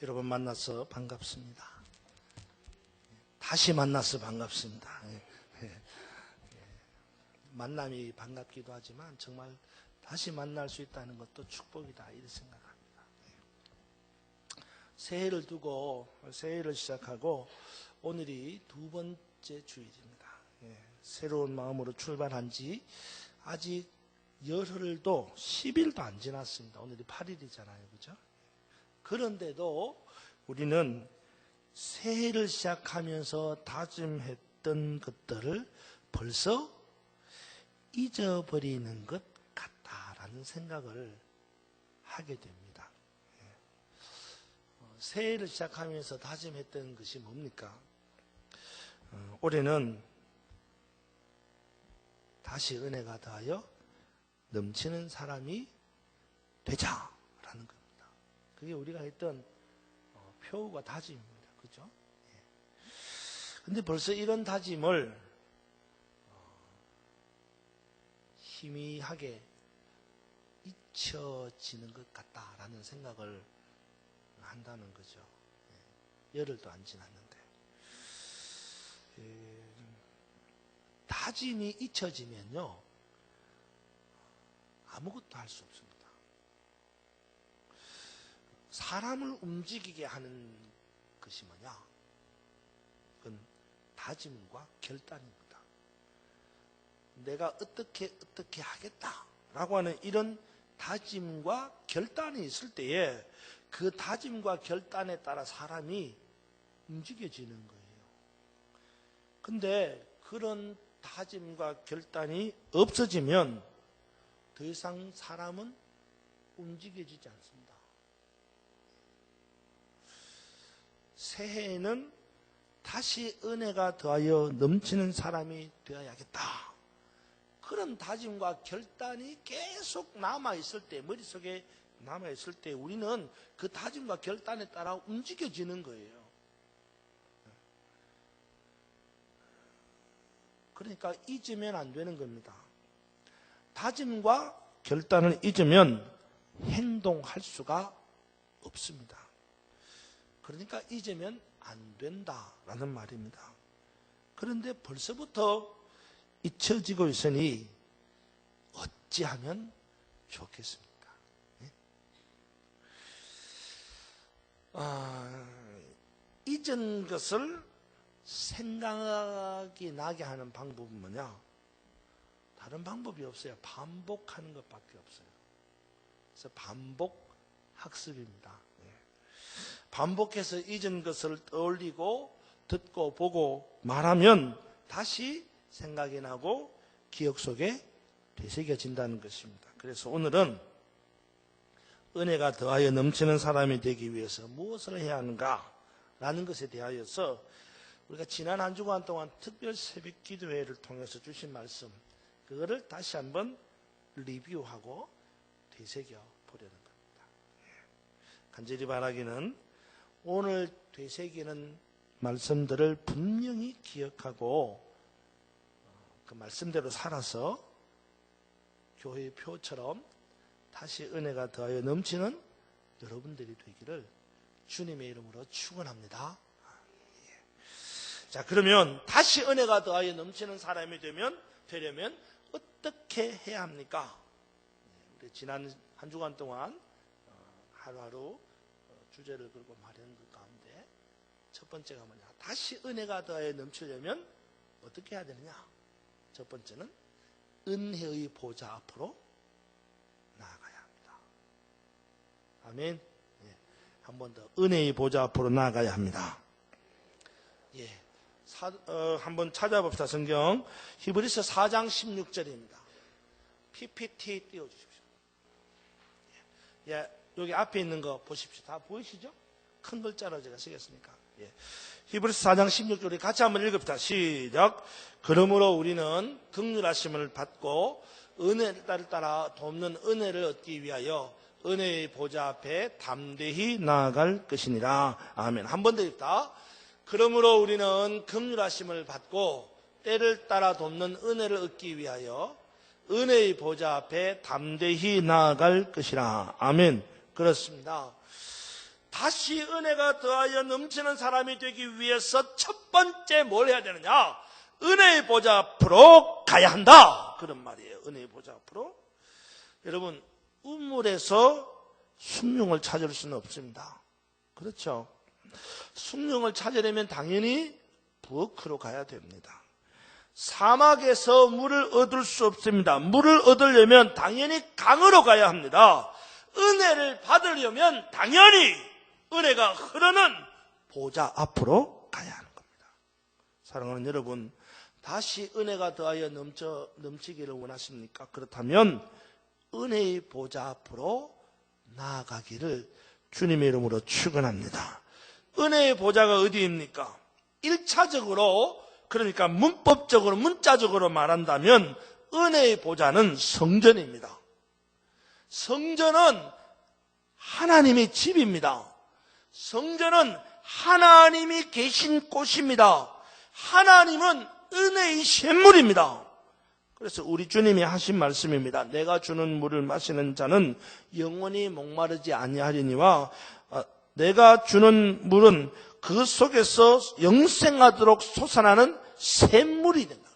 여러분 만나서 반갑습니다. 다시 만나서 반갑습니다. 예, 예, 예. 만남이 반갑기도 하지만 정말 다시 만날 수 있다는 것도 축복이다 이렇게 생각합니다. 예. 새해를 두고 새해를 시작하고 오늘이 두 번째 주일입니다. 예, 새로운 마음으로 출발한 지 아직 열흘도 10일도 안 지났습니다. 오늘이 8일이잖아요. 그죠? 그런데도 우리는 새해를 시작하면서 다짐했던 것들을 벌써 잊어버리는 것 같다라는 생각을 하게 됩니다. 예. 어, 새해를 시작하면서 다짐했던 것이 뭡니까? 어, 올해는 다시 은혜가 더하여 넘치는 사람이 되자라는 겁니다. 그게 우리가 했던 어, 표가 다짐입니다. 그죠? 예. 근데 벌써 이런 다짐을 어, 희미하게 잊혀지는 것 같다라는 생각을 한다는 거죠. 예. 열흘도 안 지났는데. 예. 다짐이 잊혀지면요. 아무것도 할 수 없습니다. 사람을 움직이게 하는 것이 뭐냐? 그건 다짐과 결단입니다. 내가 어떻게 어떻게 하겠다라고 하는 이런 다짐과 결단이 있을 때에 그 다짐과 결단에 따라 사람이 움직여지는 거예요. 근데 그런 다짐과 결단이 없어지면 더 이상 사람은 움직여지지 않습니다. 새해에는 다시 은혜가 더하여 넘치는 사람이 되어야겠다. 그런 다짐과 결단이 계속 남아있을 때, 머릿속에 남아있을 때 우리는 그 다짐과 결단에 따라 움직여지는 거예요. 그러니까 잊으면 안 되는 겁니다. 다짐과 결단을 잊으면 행동할 수가 없습니다. 그러니까 잊으면 안 된다라는 말입니다. 그런데 벌써부터 잊혀지고 있으니 어찌하면 좋겠습니까? 예? 아, 잊은 것을 생각이 나게 하는 방법은 뭐냐? 다른 방법이 없어요. 반복하는 것밖에 없어요. 그래서 반복 학습입니다. 예. 반복해서 잊은 것을 떠올리고 듣고 보고 말하면 다시 생각이 나고 기억 속에 되새겨진다는 것입니다. 그래서 오늘은 은혜가 더하여 넘치는 사람이 되기 위해서 무엇을 해야 하는가? 라는 것에 대하여서 우리가 지난 한 주간 동안 특별 새벽 기도회를 통해서 주신 말씀, 그거를 다시 한번 리뷰하고 되새겨 보려는 겁니다. 예. 간절히 바라기는 오늘 되새기는 말씀들을 분명히 기억하고 어, 그 말씀대로 살아서 교회의 표처럼 다시 은혜가 더하여 넘치는 여러분들이 되기를 주님의 이름으로 축원합니다. 자, 그러면 다시 은혜가 더하여 넘치는 사람이 되면 되려면 어떻게 해야 합니까? 네, 우리 지난 한 주간 동안 어, 하루하루 어, 주제를 걸고 말하는 것 가운데 첫 번째가 뭐냐? 다시 은혜가 더하여 넘치려면 어떻게 해야 되느냐? 첫 번째는 은혜의 보좌 앞으로 나아가야 합니다. 아멘. 예, 한번 더 은혜의 보좌 앞으로 나아가야 합니다. 예. 사, 어, 한번 찾아봅시다. 성경. 히브리서 4장 16절입니다. PPT 띄워주십시오. 예. 예, 여기 앞에 있는 거 보십시오. 다 보이시죠? 큰 글자로 제가 쓰겠습니까? 예. 히브리서 4장 16절에 같이 한번 읽읍시다. 시작. 그러므로 우리는 극률하심을 받고 은혜를 따라 돕는 은혜를 얻기 위하여 은혜의 보좌 앞에 담대히 나아갈 것이니라. 아멘. 한 번 더 읽다. 그러므로 우리는 긍휼하심을 받고 때를 따라 돕는 은혜를 얻기 위하여 은혜의 보좌 앞에 담대히 나아갈 것이라. 아멘. 그렇습니다. 다시 은혜가 더하여 넘치는 사람이 되기 위해서 첫 번째 뭘 해야 되느냐? 은혜의 보좌 앞으로 가야 한다. 그런 말이에요. 은혜의 보좌 앞으로. 여러분, 우물에서 숭늉을 찾을 수는 없습니다. 그렇죠? 숭늉을 찾으려면 당연히 부엌으로 가야 됩니다. 사막에서 물을 얻을 수 없습니다. 물을 얻으려면 당연히 강으로 가야 합니다. 은혜를 받으려면 당연히 은혜가 흐르는 보좌 앞으로 가야 하는 겁니다. 사랑하는 여러분, 다시 은혜가 더하여 넘쳐, 넘치기를 원하십니까? 그렇다면 은혜의 보좌 앞으로 나아가기를 주님의 이름으로 축원합니다. 은혜의 보좌가 어디입니까? 1차적으로 그러니까 문법적으로 문자적으로 말한다면 은혜의 보좌는 성전입니다. 성전은 하나님의 집입니다. 성전은 하나님이 계신 곳입니다. 하나님은 은혜의 샘물입니다. 그래서 우리 주님이 하신 말씀입니다. 내가 주는 물을 마시는 자는 영원히 목마르지 아니하리니와 어, 내가 주는 물은 그 속에서 영생하도록 솟아나는 샘물이 된다.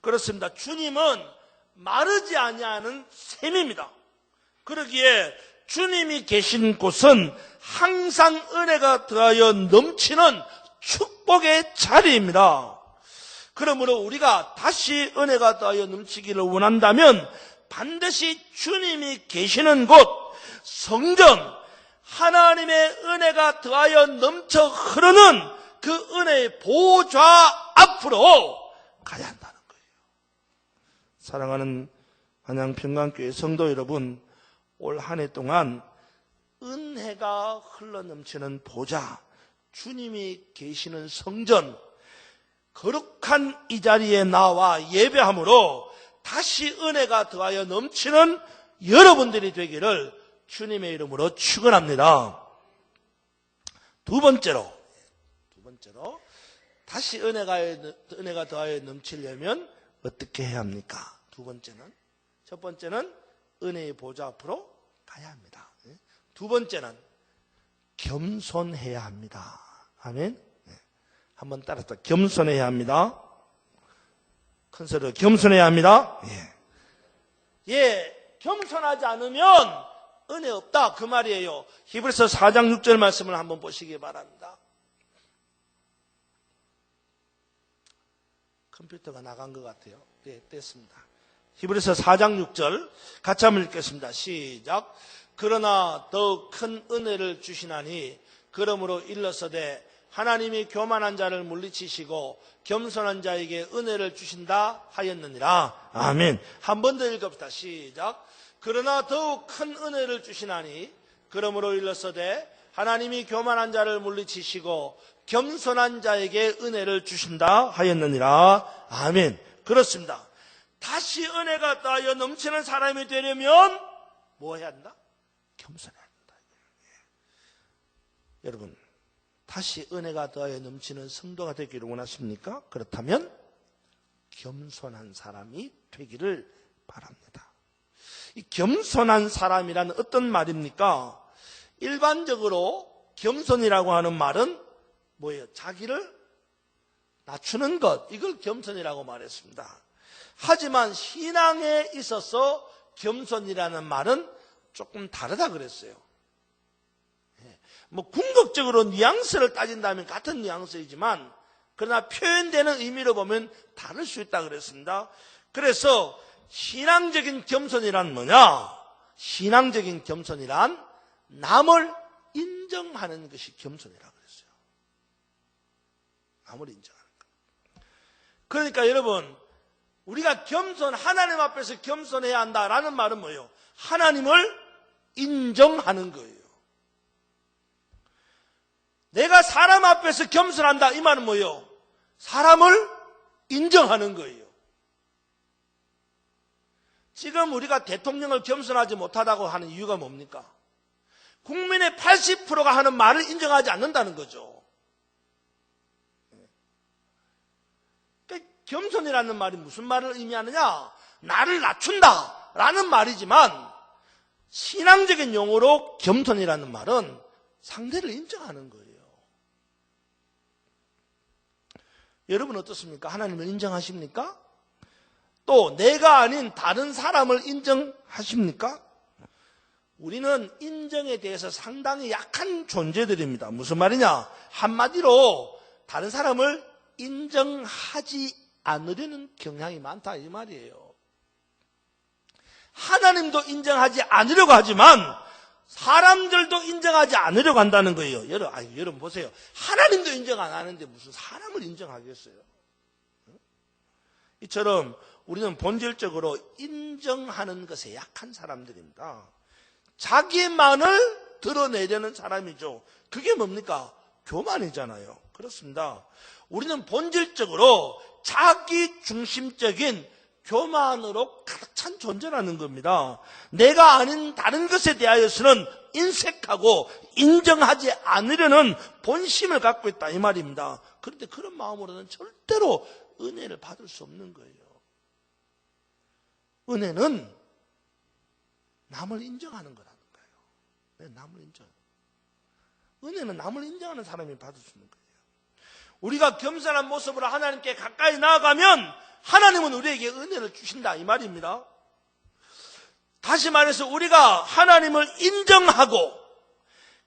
그렇습니다. 주님은 마르지 아니하는 샘입니다. 그러기에 주님이 계신 곳은 항상 은혜가 더하여 넘치는 축복의 자리입니다. 그러므로 우리가 다시 은혜가 더하여 넘치기를 원한다면 반드시 주님이 계시는 곳, 성전, 하나님의 은혜가 더하여 넘쳐 흐르는 그 은혜의 보좌 앞으로 가야 거예요. 사랑하는 한양평강교회 성도 여러분, 올 한 해 동안 은혜가 흘러 넘치는 보좌, 주님이 계시는 성전, 거룩한 이 자리에 나와 예배함으로 다시 은혜가 더하여 넘치는 여러분들이 되기를 주님의 이름으로 축원합니다. 두 번째로 두 번째로 다시 은혜가 은혜가 더하여 넘치려면 어떻게 해야 합니까? 두 번째는 첫 번째는 은혜의 보좌 앞으로 가야 합니다. 두 번째는 겸손해야 합니다. 아멘. 네. 한번 따라서 겸손해야 합니다. 큰 소리로 겸손해야 합니다. 예. 예, 겸손하지 않으면 은혜 없다 그 말이에요. 히브리서 4장 6절 말씀을 한번 보시기 바랍니다. 컴퓨터가 나간 것 같아요. 네, 됐습니다. 히브리서 4장 6절 같이 한번 읽겠습니다. 시작. 그러나 더욱 큰 은혜를 주시나니 그러므로 일러서되 하나님이 교만한 자를 물리치시고 겸손한 자에게 은혜를 주신다 하였느니라. 아멘. 한 번 더 읽읍시다. 시작. 그러나 더욱 큰 은혜를 주시나니 그러므로 일러서되 하나님이 교만한 자를 물리치시고 겸손한 자에게 은혜를 주신다 하였느니라. 아멘. 그렇습니다. 다시 은혜가 따여 넘치는 사람이 되려면 뭐 해야 한다? 겸손해야 한다. 예. 여러분, 다시 은혜가 더하여 넘치는 성도가 되기를 원하십니까? 그렇다면 겸손한 사람이 되기를 바랍니다. 이 겸손한 사람이란 어떤 말입니까? 일반적으로 겸손이라고 하는 말은 뭐예요? 자기를 낮추는 것, 이걸 겸손이라고 말했습니다. 하지만 신앙에 있어서 겸손이라는 말은 조금 다르다 그랬어요. 예. 뭐 궁극적으로 뉘앙스를 따진다면 같은 뉘앙스이지만 그러나 표현되는 의미로 보면 다를 수 있다 그랬습니다. 그래서 신앙적인 겸손이란 뭐냐? 신앙적인 겸손이란 남을 인정하는 것이 겸손이라 남을 인정하는 것. 그러니까 여러분, 우리가 겸손, 하나님 앞에서 겸손해야 한다라는 말은 뭐예요? 하나님을 인정하는 거예요. 내가 사람 앞에서 겸손한다 이 말은 뭐예요? 사람을 인정하는 거예요. 지금 우리가 대통령을 겸손하지 못하다고 하는 이유가 뭡니까? 국민의 80%가 하는 말을 인정하지 않는다는 거죠. 그러니까 겸손이라는 말이 무슨 말을 의미하느냐? 나를 낮춘다 라는 말이지만 신앙적인 용어로 겸손이라는 말은 상대를 인정하는 거예요. 여러분 어떻습니까? 하나님을 인정하십니까? 또 내가 아닌 다른 사람을 인정하십니까? 우리는 인정에 대해서 상당히 약한 존재들입니다. 무슨 말이냐? 한마디로 다른 사람을 인정하지 않으려는 경향이 많다 이 말이에요. 하나님도 인정하지 않으려고 하지만 사람들도 인정하지 않으려고 한다는 거예요. 여러분, 아니, 여러분 보세요. 하나님도 인정 안 하는데 무슨 사람을 인정하겠어요? 이처럼 우리는 본질적으로 인정하는 것에 약한 사람들입니다. 자기만을 드러내려는 사람이죠. 그게 뭡니까? 교만이잖아요. 그렇습니다. 우리는 본질적으로 자기 중심적인 교만으로 가득 찬 존재라는 겁니다. 내가 아닌 다른 것에 대하여서는 인색하고 인정하지 않으려는 본심을 갖고 있다 이 말입니다. 그런데 그런 마음으로는 절대로 은혜를 받을 수 없는 거예요. 은혜는 남을 인정하는 거라는 거예요. 네, 남을 인정. 은혜는 남을 인정하는 사람이 받을 수 있는 거예요. 우리가 겸손한 모습으로 하나님께 가까이 나아가면 하나님은 우리에게 은혜를 주신다 이 말입니다. 다시 말해서 우리가 하나님을 인정하고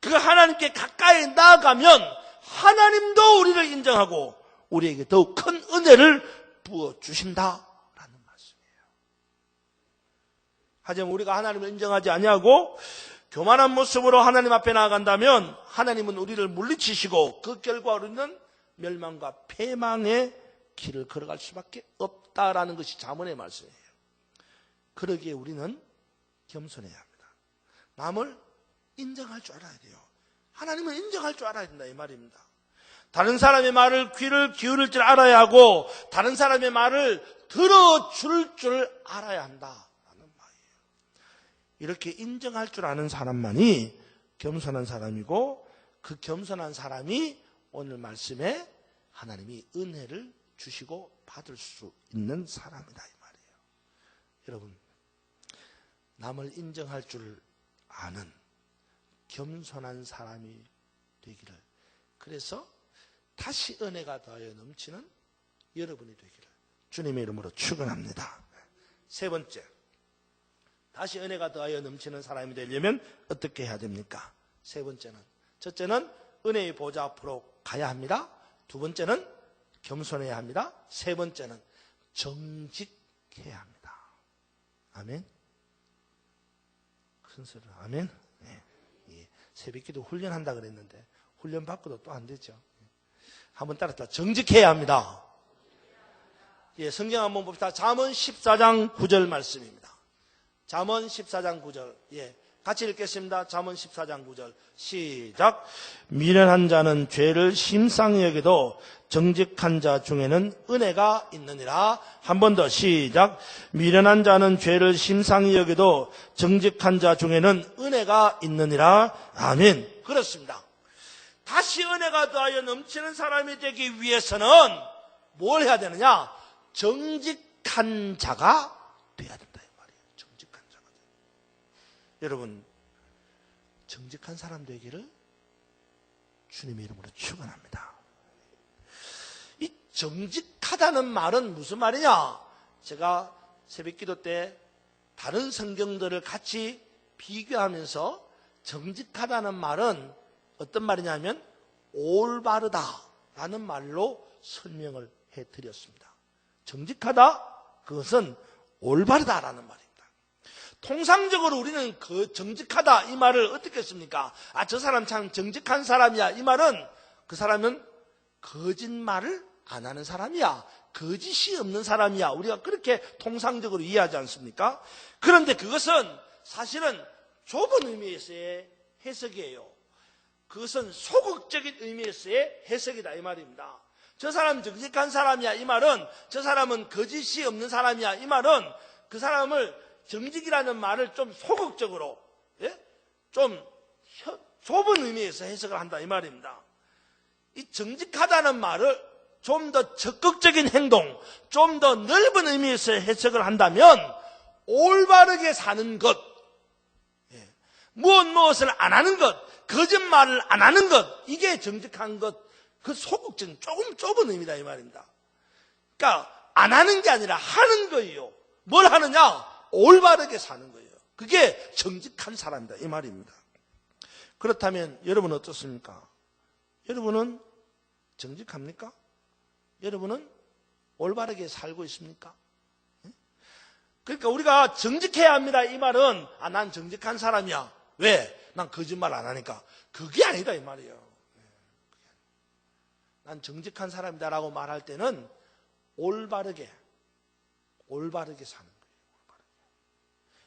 그 하나님께 가까이 나아가면 하나님도 우리를 인정하고 우리에게 더욱 큰 은혜를 부어 주신다라는 말씀이에요. 하지만 우리가 하나님을 인정하지 아니하고 교만한 모습으로 하나님 앞에 나아간다면 하나님은 우리를 물리치시고 그 결과 우리는 멸망과 패망의 길을 걸어갈 수밖에 없다라는 것이 자문의 말씀이에요. 그러기에 우리는 겸손해야 합니다. 남을 인정할 줄 알아야 돼요. 하나님은 인정할 줄 알아야 된다 이 말입니다. 다른 사람의 말을 귀를 기울일 줄 알아야 하고 다른 사람의 말을 들어줄 줄 알아야 한다라는 말이에요. 이렇게 인정할 줄 아는 사람만이 겸손한 사람이고 그 겸손한 사람이 오늘 말씀에 하나님이 은혜를 주시고 받을 수 있는 사람이다 이 말이에요. 여러분 남을 인정할 줄 아는 겸손한 사람이 되기를 그래서 다시 은혜가 더하여 넘치는 여러분이 되기를 주님의 이름으로 축원합니다. 세 번째 다시 은혜가 더하여 넘치는 사람이 되려면 어떻게 해야 됩니까? 세 번째는 첫째는 은혜의 보좌 앞으로 가야 합니다. 두 번째는 겸손해야 합니다. 세 번째는 정직해야 합니다. 아멘. 큰 소리로 아멘. 네. 예. 새벽기도 훈련한다 그랬는데 훈련 받고도 또 안 되죠. 예. 한번 따라서 정직해야 합니다. 예, 성경 한번 봅시다. 잠언 14장 9절 말씀입니다. 잠언 14장 9절. 예. 같이 읽겠습니다. 잠언 14장 9절. 시작. 미련한 자는 죄를 심상히 여기도 정직한 자 중에는 은혜가 있느니라. 한 번 더 시작. 미련한 자는 죄를 심상히 여기도 정직한 자 중에는 은혜가 있느니라. 아멘. 그렇습니다. 다시 은혜가 더하여 넘치는 사람이 되기 위해서는 뭘 해야 되느냐? 정직한 자가 돼야 된다. 여러분 정직한 사람 되기를 주님의 이름으로 축원합니다. 이 정직하다는 말은 무슨 말이냐? 제가 새벽기도 때 다른 성경들을 같이 비교하면서 정직하다는 말은 어떤 말이냐면 올바르다라는 말로 설명을 해드렸습니다. 정직하다 그것은 올바르다라는 말이에요. 통상적으로 우리는 그 정직하다 이 말을 어떻게 씁니까? 아, 저 사람 참 정직한 사람이야. 이 말은 그 사람은 거짓말을 안 하는 사람이야. 거짓이 없는 사람이야. 우리가 그렇게 통상적으로 이해하지 않습니까? 그런데 그것은 사실은 좁은 의미에서의 해석이에요. 그것은 소극적인 의미에서의 해석이다. 이 말입니다. 저 사람 정직한 사람이야. 이 말은 저 사람은 거짓이 없는 사람이야. 이 말은 그 사람을 정직이라는 말을 좀 소극적으로, 예? 좀 좁은 의미에서 해석을 한다 이 말입니다. 이 정직하다는 말을 좀 더 적극적인 행동, 좀 더 넓은 의미에서 해석을 한다면 올바르게 사는 것, 예. 무엇 무엇을 안 하는 것, 거짓말을 안 하는 것, 이게 정직한 것, 그 소극적인 조금 좁은 의미다 이 말입니다. 그러니까 안 하는 게 아니라 하는 거예요. 뭘 하느냐? 올바르게 사는 거예요. 그게 정직한 사람이다 이 말입니다. 그렇다면 여러분 어떻습니까? 여러분은 정직합니까? 여러분은 올바르게 살고 있습니까? 그러니까 우리가 정직해야 합니다. 이 말은 아, 난 정직한 사람이야. 왜? 난 거짓말 안 하니까. 그게 아니다 이 말이에요. 난 정직한 사람이다라고 말할 때는 올바르게 올바르게 사는 거예요.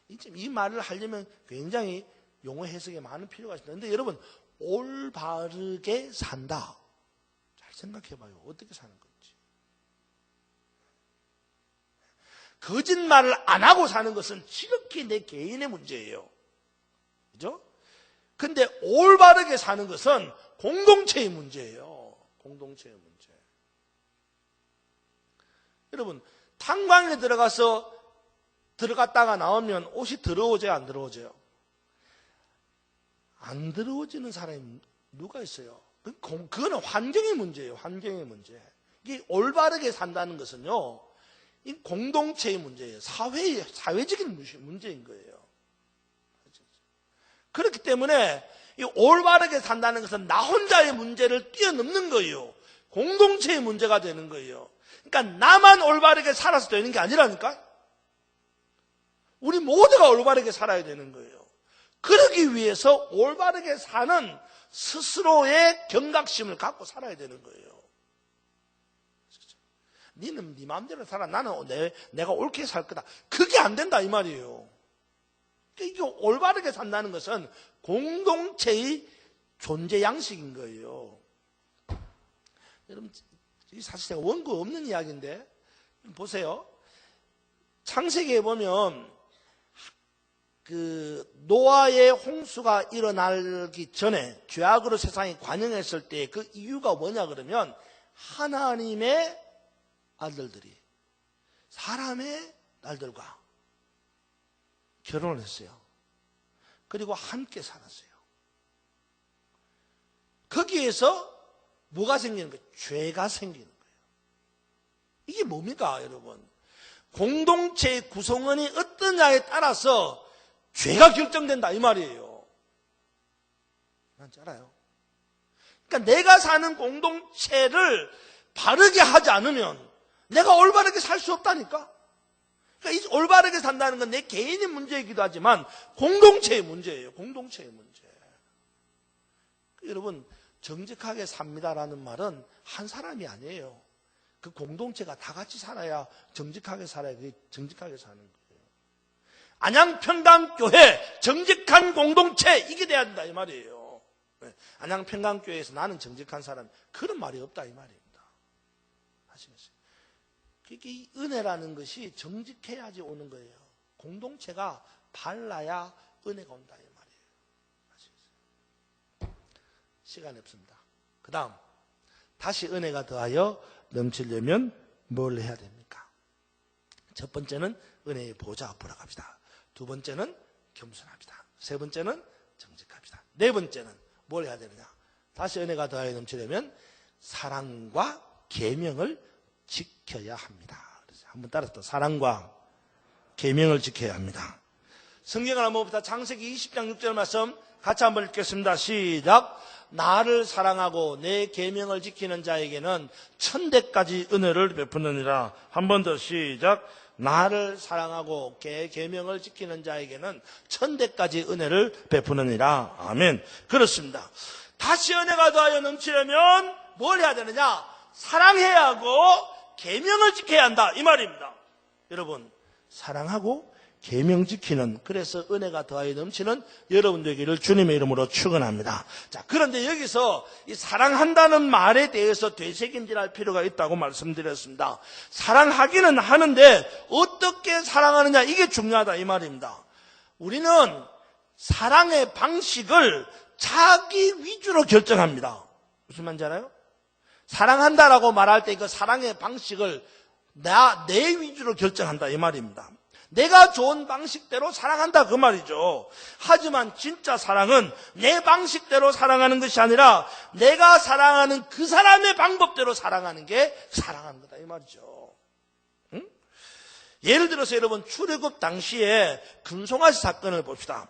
올바르게. 이 말을 하려면 굉장히 용어 해석에 많은 필요가 있습니다. 그런데 여러분 올바르게 산다. 잘 생각해 봐요. 어떻게 사는 건지. 거짓말을 안 하고 사는 것은 지극히 내 개인의 문제예요. 그죠? 근데 올바르게 사는 것은 공동체의 문제예요. 공동체의 문제. 여러분, 탄광에 들어가서 들어갔다가 나오면 옷이 들어오져요, 안 들어오져요? 안 들어오지는 사람이 누가 있어요? 그거는 환경의 문제예요, 환경의 문제. 이게 올바르게 산다는 것은요, 이 공동체의 문제예요. 사회, 사회적인 문제인 거예요. 그렇기 때문에 이 올바르게 산다는 것은 나 혼자의 문제를 뛰어넘는 거예요. 공동체의 문제가 되는 거예요. 그러니까 나만 올바르게 살아서 되는 게 아니라니까. 우리 모두가 올바르게 살아야 되는 거예요. 그러기 위해서 올바르게 사는 스스로의 경각심을 갖고 살아야 되는 거예요. 니는 네 마음대로 살아. 나는 내, 내가 옳게 살 거다. 그게 안 된다 이 말이에요. 그러니까 이게 올바르게 산다는 것은 공동체의 존재 양식인 거예요. 여러분 사실 제가 원고 없는 이야기인데 보세요. 창세기에 보면 그 노아의 홍수가 일어나기 전에 죄악으로 세상이 관영했을 때 그 이유가 뭐냐 그러면 하나님의 아들들이 사람의 딸들과 결혼을 했어요. 그리고 함께 살았어요. 거기에서 뭐가 생기는 거예요? 죄가 생기는 거예요. 이게 뭡니까, 여러분? 공동체의 구성원이 어떠냐에 따라서 죄가 결정된다, 이 말이에요. 난지 알아요. 그러니까 내가 사는 공동체를 바르게 하지 않으면 내가 올바르게 살 수 없다니까. 그러니까 이 올바르게 산다는 건 내 개인의 문제이기도 하지만 공동체의 문제예요. 공동체의 문제. 여러분 정직하게 삽니다라는 말은 한 사람이 아니에요. 그 공동체가 다 같이 살아야 정직하게 살아야 그게 정직하게 사는 거예요. 안양평강교회 정직한 공동체 이게 돼야 된다 이 말이에요. 네. 안양평강교회에서 나는 정직한 사람 그런 말이 없다 이 말이에요. 이게 은혜라는 것이 정직해야지 오는 거예요. 공동체가 발라야 은혜가 온다 이 말이에요. 아시겠어요? 시간이 없습니다. 그 다음 다시 은혜가 더하여 넘치려면 뭘 해야 됩니까? 첫 번째는 은혜의 보좌 앞으로 갑시다. 두 번째는 겸손합니다. 세 번째는 정직합니다. 네 번째는 뭘 해야 되느냐? 다시 은혜가 더하여 넘치려면 사랑과 계명을 지켜야 합니다. 한번 따라서 사랑과 계명을 지켜야 합니다. 성경을 한번 봅시다. 장세기 20장 6절 말씀 같이 한번 읽겠습니다. 시작. 나를 사랑하고 내 계명을 지키는 자에게는 천대까지 은혜를 베푸느니라. 한 번 더 시작. 나를 사랑하고 개 계명을 지키는 자에게는 천대까지 은혜를 베푸느니라. 아멘. 그렇습니다. 다시 은혜가 더하여 넘치려면 뭘 해야 되느냐? 사랑해야 하고 계명을 지켜야 한다 이 말입니다. 여러분 사랑하고 계명 지키는 그래서 은혜가 더하여 넘치는 여러분 되기를 주님의 이름으로 축원합니다. 자 그런데 여기서 이 사랑한다는 말에 대해서 되새김질할 필요가 있다고 말씀드렸습니다. 사랑하기는 하는데 어떻게 사랑하느냐 이게 중요하다 이 말입니다. 우리는 사랑의 방식을 자기 위주로 결정합니다. 무슨 말인지 알아요? 사랑한다라고 말할 때 그 사랑의 방식을 나, 내 위주로 결정한다 이 말입니다. 내가 좋은 방식대로 사랑한다 그 말이죠. 하지만 진짜 사랑은 내 방식대로 사랑하는 것이 아니라 내가 사랑하는 그 사람의 방법대로 사랑하는 게 사랑하는 거다 이 말이죠. 응? 예를 들어서 여러분 출애굽 당시에 금송아지 사건을 봅시다.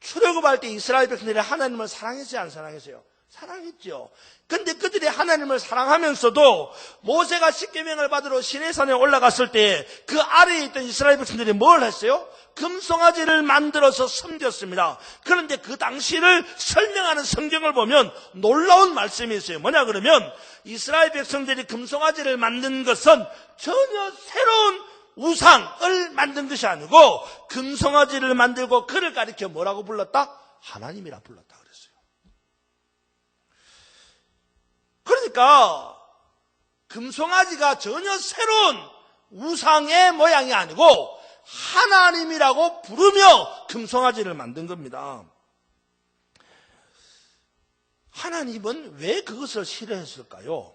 출애굽할 때 이스라엘 백성들이 하나님을 사랑했어요 안 사랑했어요? 사랑했죠. 근데 그들이 하나님을 사랑하면서도 모세가 십계명을 받으러 시내산에 올라갔을 때 그 아래에 있던 이스라엘 백성들이 뭘 했어요? 금송아지를 만들어서 섬겼습니다. 그런데 그 당시를 설명하는 성경을 보면 놀라운 말씀이 있어요. 뭐냐 그러면 이스라엘 백성들이 금송아지를 만든 것은 전혀 새로운 우상을 만든 것이 아니고 금송아지를 만들고 그를 가리켜 뭐라고 불렀다? 하나님이라 불렀다 그러니까 금송아지가 전혀 새로운 우상의 모양이 아니고 하나님이라고 부르며 금송아지를 만든 겁니다. 하나님은 왜 그것을 싫어했을까요?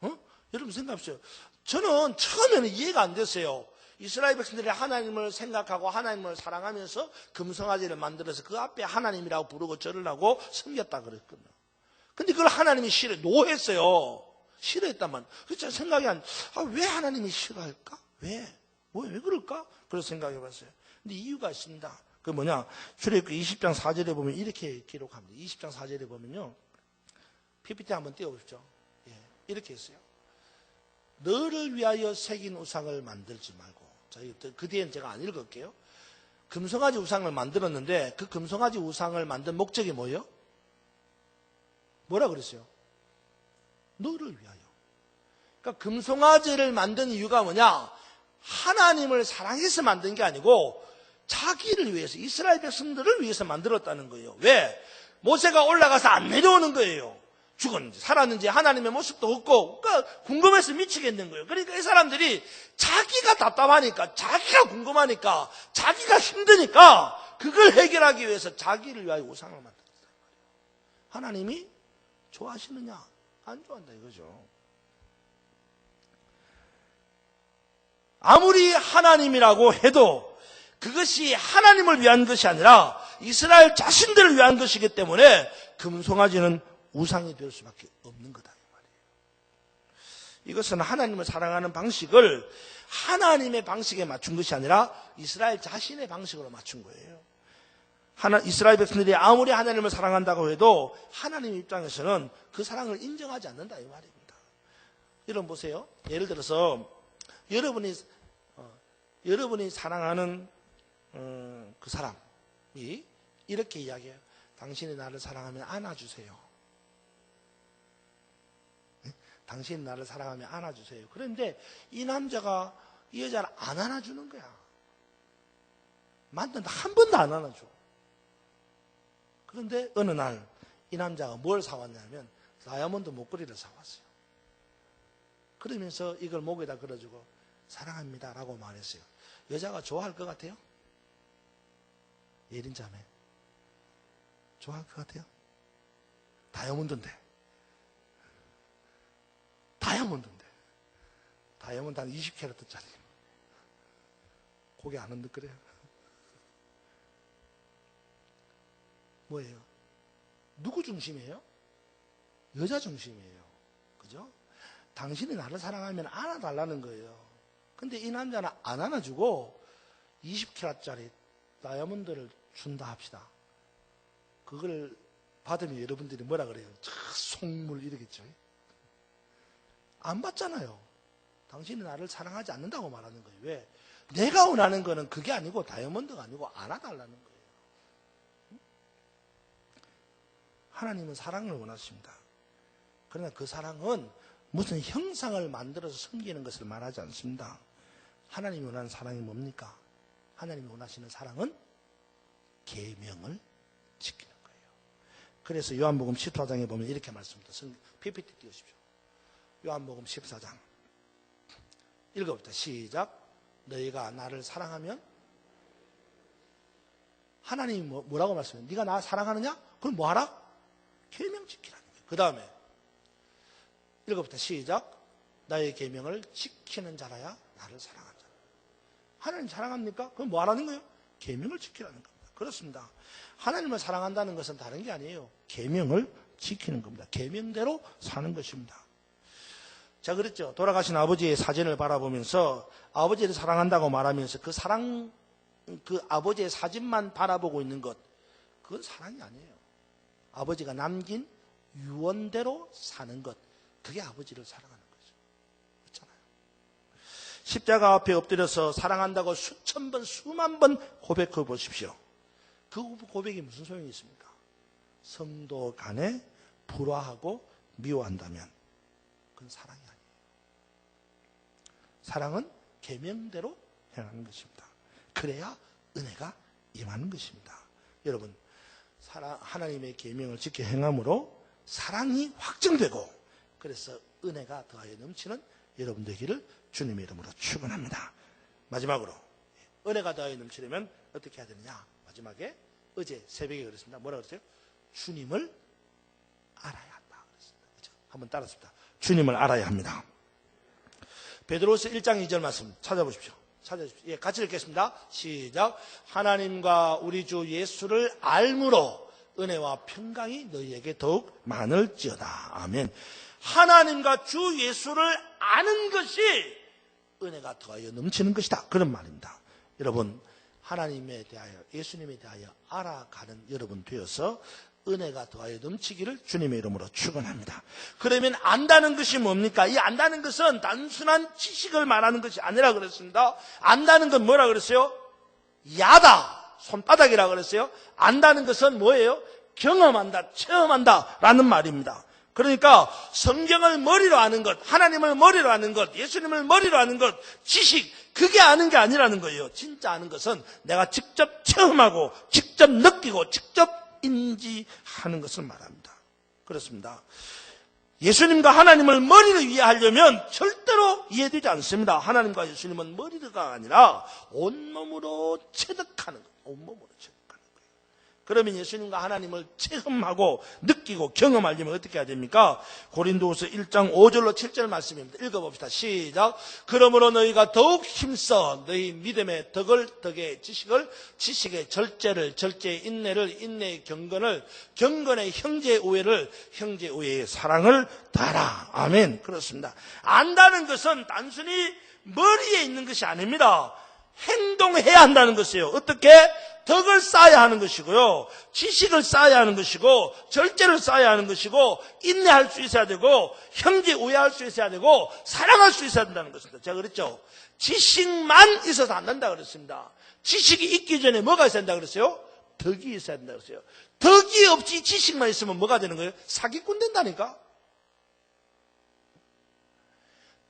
어? 여러분 생각해보세요. 저는 처음에는 이해가 안 됐어요. 이스라엘 백성들이 하나님을 생각하고 하나님을 사랑하면서 금성아지를 만들어서 그 앞에 하나님이라고 부르고 절을 하고 섬겼다 그랬거든요. 근데 그걸 하나님이 싫어, 노했어요. 싫어했다만. 그래서 생각이 안, 아, 왜 하나님이 싫어할까? 왜? 왜, 왜 그럴까? 그래서 생각해 봤어요. 근데 이유가 있습니다. 그 뭐냐. 출애굽 20장 4절에 보면 이렇게 기록합니다. 20장 4절에 보면요. PPT 한번 띄워보십시오. 예, 이렇게 했어요. 너를 위하여 새긴 우상을 만들지 말고. 자, 그 뒤엔 제가 안 읽을게요. 금송아지 우상을 만들었는데 그 금송아지 우상을 만든 목적이 뭐예요? 뭐라 그랬어요? 너를 위하여. 그러니까 금송아지를 만든 이유가 뭐냐? 하나님을 사랑해서 만든 게 아니고 자기를 위해서 이스라엘 백성들을 위해서 만들었다는 거예요. 왜? 모세가 올라가서 안 내려오는 거예요. 죽었는지 살았는지 하나님의 모습도 없고 그러니까 궁금해서 미치겠는 거예요. 그러니까 이 사람들이 자기가 답답하니까 자기가 궁금하니까 자기가 힘드니까 그걸 해결하기 위해서 자기를 위하여 우상을 만들었다. 하나님이 좋아하시느냐? 안 좋아한다 이거죠. 아무리 하나님이라고 해도 그것이 하나님을 위한 것이 아니라 이스라엘 자신들을 위한 것이기 때문에 금송아지는 우상이 될 수밖에 없는 거다. 이것은 하나님을 사랑하는 방식을 하나님의 방식에 맞춘 것이 아니라 이스라엘 자신의 방식으로 맞춘 거예요. 하나, 이스라엘 백성들이 아무리 하나님을 사랑한다고 해도 하나님 입장에서는 그 사랑을 인정하지 않는다 이 말입니다. 여러분 보세요. 예를 들어서 여러분이 어, 여러분이 사랑하는 음, 그 사람이 이렇게 이야기해요. 당신이 나를 사랑하면 안아주세요. 네? 당신이 나를 사랑하면 안아주세요. 그런데 이 남자가 이 여자를 안 안아주는 거야. 만났는데 한 번도 안 안아줘. 그런데 어느 날 이 남자가 뭘 사왔냐면 다이아몬드 목걸이를 사왔어요. 그러면서 이걸 목에다 걸어주고 사랑합니다 라고 말했어요. 여자가 좋아할 것 같아요? 예린 자매. 좋아할 것 같아요? 다이아몬드인데. 다이아몬드인데. 다이아몬드 한 20캐럿짜리. 고개 안 흔들거려요. 뭐예요? 누구 중심이에요? 여자 중심이에요. 그죠? 당신이 나를 사랑하면 안아달라는 거예요. 근데 이 남자는 안 안아주고 20캐럿짜리 다이아몬드를 준다 합시다. 그걸 받으면 여러분들이 뭐라 그래요? 차, 속물 이러겠죠. 안 받잖아요. 당신이 나를 사랑하지 않는다고 말하는 거예요. 왜? 내가 원하는 거는 그게 아니고 다이아몬드가 아니고 안아달라는 거예요. 하나님은 사랑을 원하십니다. 그러나 그 사랑은 무슨 형상을 만들어서 섬기는 것을 말하지 않습니다. 하나님이 원하는 사랑이 뭡니까? 하나님이 원하시는 사랑은 계명을 지키는 거예요. 그래서 요한복음 14장에 보면 이렇게 말씀합니다. PPT 띄우십시오. 요한복음 14장. 읽어봅니다. 시작. 너희가 나를 사랑하면 하나님이 뭐, 라고 말씀해요? 네가 나 사랑하느냐? 그럼 뭐 하라? 계명 지키라는 거예요. 그 다음에 읽어봅니다. 시작. 나의 계명을 지키는 자라야 나를 자. 하나님 사랑합니까? 그럼 뭐 하라는 거예요? 계명을 지키라는 겁니다. 그렇습니다. 하나님을 사랑한다는 것은 다른 게 아니에요. 계명을 지키는 겁니다. 계명대로 사는 것입니다. 자, 그랬죠. 돌아가신 아버지의 사진을 바라보면서 아버지를 사랑한다고 말하면서 그 사랑, 그 아버지의 사진만 바라보고 있는 것, 그건 사랑이 아니에요. 아버지가 남긴 유언대로 사는 것, 그게 아버지를 사랑하는 거죠. 그렇잖아요. 십자가 앞에 엎드려서 사랑한다고 수천 번, 수만 번 고백해 보십시오. 그 고백이 무슨 소용이 있습니까? 성도 간에 불화하고 미워한다면 그건 사랑이 아니에요. 사랑은 계명대로 행하는 것입니다. 그래야 은혜가 임하는 것입니다. 여러분, 사랑, 하나님의 계명을 지켜 행함으로 사랑이 확정되고 그래서 은혜가 더하여 넘치는 여러분 되기를 주님의 이름으로 축원합니다. 마지막으로 은혜가 더하여 넘치려면 어떻게 해야 되느냐? 마지막에 어제 새벽에 그랬습니다. 뭐라 그랬어요? 주님을 알아야 한다. 그랬습니다. 그죠? 한번 따랐습니다. 주님을 알아야 합니다. 베드로스 1장 2절 말씀 찾아보십시오. 찾아주십시오. 예, 같이 읽겠습니다. 시작. 하나님과 우리 주 예수를 알므로 은혜와 평강이 너희에게 더욱 많을지어다. 아멘. 하나님과 주 예수를 아는 것이 은혜가 더하여 넘치는 것이다. 그런 말입니다. 여러분, 하나님에 대하여, 예수님에 대하여 알아가는 여러분 되어서 은혜가 더하여 넘치기를 주님의 이름으로 축원합니다. 그러면 안다는 것이 뭡니까? 이 안다는 것은 단순한 지식을 말하는 것이 아니라 그랬습니다. 안다는 건 뭐라 그랬어요? 야다. 손바닥이라 그랬어요. 안다는 것은 뭐예요? 경험한다, 체험한다 라는 말입니다. 그러니까 성경을 머리로 아는 것, 하나님을 머리로 아는 것, 예수님을 머리로 아는 것, 지식, 그게 아는 게 아니라는 거예요. 진짜 아는 것은 내가 직접 체험하고, 직접 느끼고, 직접 인지하는 것을 말합니다. 그렇습니다. 예수님과 하나님을 머리로 이해하려면 절대로 이해되지 않습니다. 하나님과 예수님은 머리가 아니라 온몸으로 체득하는 것, 온몸으로 거예요. 그러면 예수님과 하나님을 체험하고 느끼고 경험하려면 어떻게 해야 됩니까? 고린도후서 1장 5절로 7절 말씀입니다. 읽어봅시다. 시작. 그러므로 너희가 더욱 힘써 너희 믿음의 덕을 덕의 지식을 지식의 절제를 절제의 인내를 인내의 경건을 경건의 형제 우애를 형제 우애의 사랑을 따라. 아멘. 그렇습니다. 안다는 것은 단순히 머리에 있는 것이 아닙니다. 행동해야 한다는 것이에요. 어떻게? 덕을 쌓아야 하는 것이고요. 지식을 쌓아야 하는 것이고, 절제를 쌓아야 하는 것이고, 인내할 수 있어야 되고, 형제 우애할 수 있어야 되고, 사랑할 수 있어야 된다는 것입니다. 제가 그랬죠. 지식만 있어서 안 된다 그랬습니다. 지식이 있기 전에 뭐가 있어야 된다 그랬어요? 덕이 있어야 된다 그랬어요. 덕이 없이 지식만 있으면 뭐가 되는 거예요? 사기꾼 된다니까?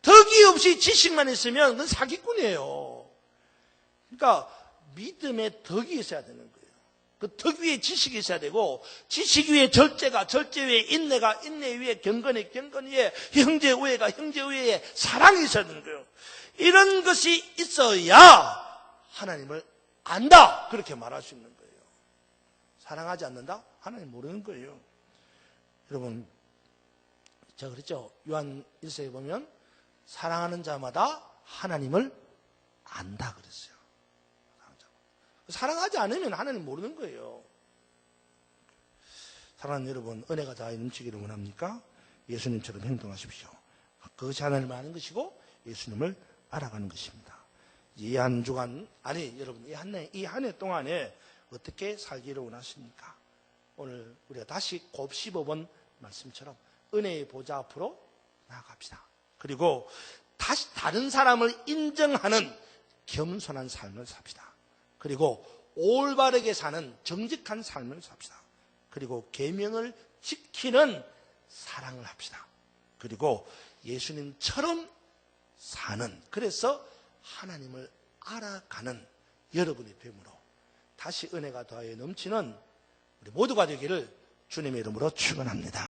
덕이 없이 지식만 있으면 그건 사기꾼이에요. 그러니까 믿음의 덕이 있어야 되는 거예요. 그 덕 위에 지식이 있어야 되고 지식 위에 절제가 절제 위에 인내가 인내 위에 경건이 경건 위에 형제 우애가 형제 우애에 사랑이 있어야 되는 거예요. 이런 것이 있어야 하나님을 안다 그렇게 말할 수 있는 거예요. 사랑하지 않는다? 하나님 모르는 거예요. 여러분 제가 그랬죠. 요한 1세에 보면 사랑하는 자마다 하나님을 안다 그랬어요. 사랑하지 않으면 하나님 모르는 거예요. 사랑하는 여러분, 은혜가 다 넘치기를 원합니까? 예수님처럼 행동하십시오. 그것이 하나님을 아는 것이고 예수님을 알아가는 것입니다. 이 한 주간, 아니, 여러분, 이 한 해, 동안에 어떻게 살기를 원하십니까? 오늘 우리가 다시 곱씹어본 말씀처럼 은혜의 보좌 앞으로 나아갑시다. 그리고 다시 다른 사람을 인정하는 겸손한 삶을 삽시다. 그리고 올바르게 사는 정직한 삶을 삽시다. 그리고 계명을 지키는 사랑을 합시다. 그리고 예수님처럼 사는 그래서 하나님을 알아가는 여러분의 됨으로 다시 은혜가 더하여 넘치는 우리 모두가 되기를 주님의 이름으로 축원합니다.